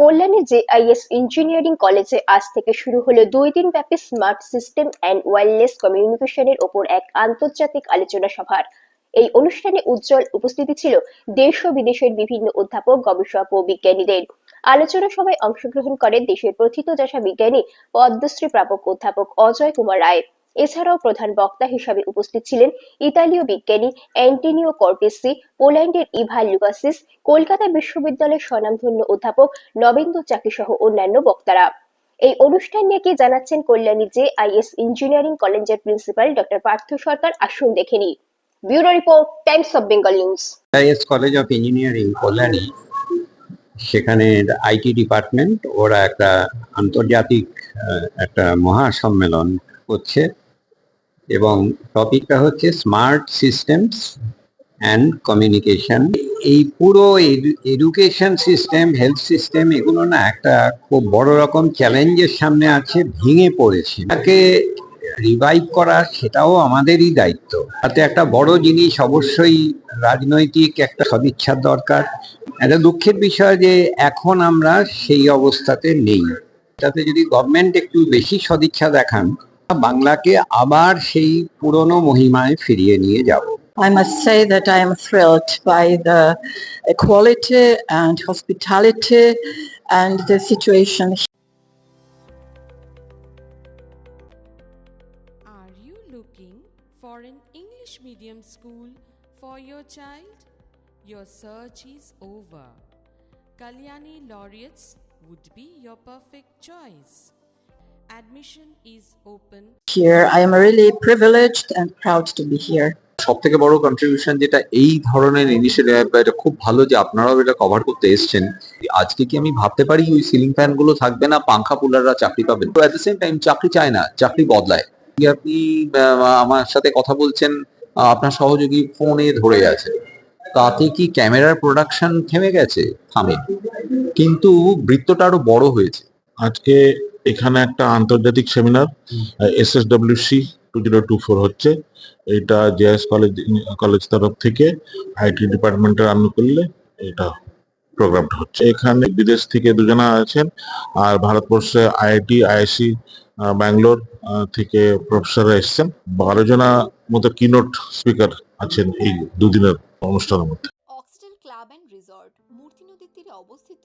Kalyani JIS engineering কলেজে আজ থেকে শুরু হলো দুই দিন ব্যাপী স্মার্ট সিস্টেম অ্যান্ড ওয়্যারলেস কমিউনিকেশনের ওপর এক আন্তর্জাতিক আলোচনা সভার। এই অনুষ্ঠানে উজ্জ্বল উপস্থিতি ছিল দেশ ও বিদেশের বিভিন্ন অধ্যাপক, গবেষক ও বিজ্ঞানীদের। আলোচনা সভায় অংশগ্রহণ করেন দেশের প্রথিতযশা বিজ্ঞানী, পদ্মশ্রী প্রাপক অধ্যাপক অজয় কুমার রায়। এছাড়াও প্রধান বক্তা হিসাবে উপস্থিত ছিলেন ইতালীয় বিজ্ঞানী অ্যান্টিনিও কর্টেসি পোল্যান্ডের ইভা লুকাসিস কলকাতা বিশ্ববিদ্যালয়ের স্বনামধন্য অধ্যাপক নবেন্দু চাকি সহ অন্যান্য বক্তারা। এই অনুষ্ঠান নিয়ে কি জানাচ্ছেন কল্যাণী জে, আইএস ইঞ্জিনিয়ারিং কলেজের প্রিন্সিপাল ডক্টর পার্থ সরকার, আসুন দেখে নিই। Bureau report, times of Bengal news. IS college of engineering, Kalyani, সেখানে আইটি ডিপার্টমেন্ট, ওরা একটা আন্তর্জাতিক একটা মহাসম্মেলন করছে এবং টপিকটা হচ্ছে স্মার্ট সিস্টেমস অ্যান্ড কমিউনিকেশন। এই পুরো এডুকেশন সিস্টেম, হেলথ সিস্টেম এগুলো না একটা খুব বড় রকম চ্যালেঞ্জের সামনে আছে, ভেঙে পড়েছে। তাকে রিভাইভ করা সেটাও আমাদেরই দায়িত্ব। তাতে একটা বড় জিনিস অবশ্যই রাজনৈতিক একটা সদিচ্ছার দরকার। একটা দুঃখের বিষয় যে এখন আমরা সেই অবস্থাতে নেই। তাতে যদি গভর্নমেন্ট একটু বেশি সদিচ্ছা দেখান বাংলাকে আবার সেই পুরনো মহিমায় ফিরিয়ে নিয়ে যাব I must say that I am thrilled by the equality and hospitality and the situation Are you looking for an English medium school for your child? Your search is over. Kalyani Laureates would be your perfect choice. Admission is open. Here. I am really privileged and proud to be here. সব থেকে বড় contribution যেটা এই ধরনের initiative এটা খুব ভালো যে আপনারাও এটা কভার করতে এসেছেন আজকে কি আমি ভাবতে পারি ওই সিলিং ফ্যানগুলো থাকবে না পাংখা পুলাররা চাকরি পাবেন তো অ্যাট দ্য সেম টাইম চাকরি চায় না চাকরি বদলায়। কি আপনি আমার সাথে কথা বলছেন আপনার সহযোগী ফোনে ধরে আছে। তাতে কি ক্যামেরার প্রোডাকশন থেমে গেছে? থামে। কিন্তু বৃত্তটা আরও বড় হয়েছে। আজকে এখানে একটা আন্তর্জাতিক seminar S S C two zero two four হচ্ছে। এটা জেএস কলেজ কলেজ তরফ থেকে আইটি ডিপার্টমেন্টের আনুকূল্যে এটা প্রোগ্রামটা হচ্ছে। এখানে বিদেশ থেকে দুজনা আছেন আর ভারতবর্ষে আইআইটি আইআইসি ব্যাঙ্গালোর থেকে প্রফেসররা এসেছেন। বারো জনা মতো কিনোট স্পিকার আছেন এই দুদিনের অনুষ্ঠানের মধ্যে। অক্সটেল ক্লাব অ্যান্ড রিসর্ট মূর্তি নদীর তীরে অবস্থিত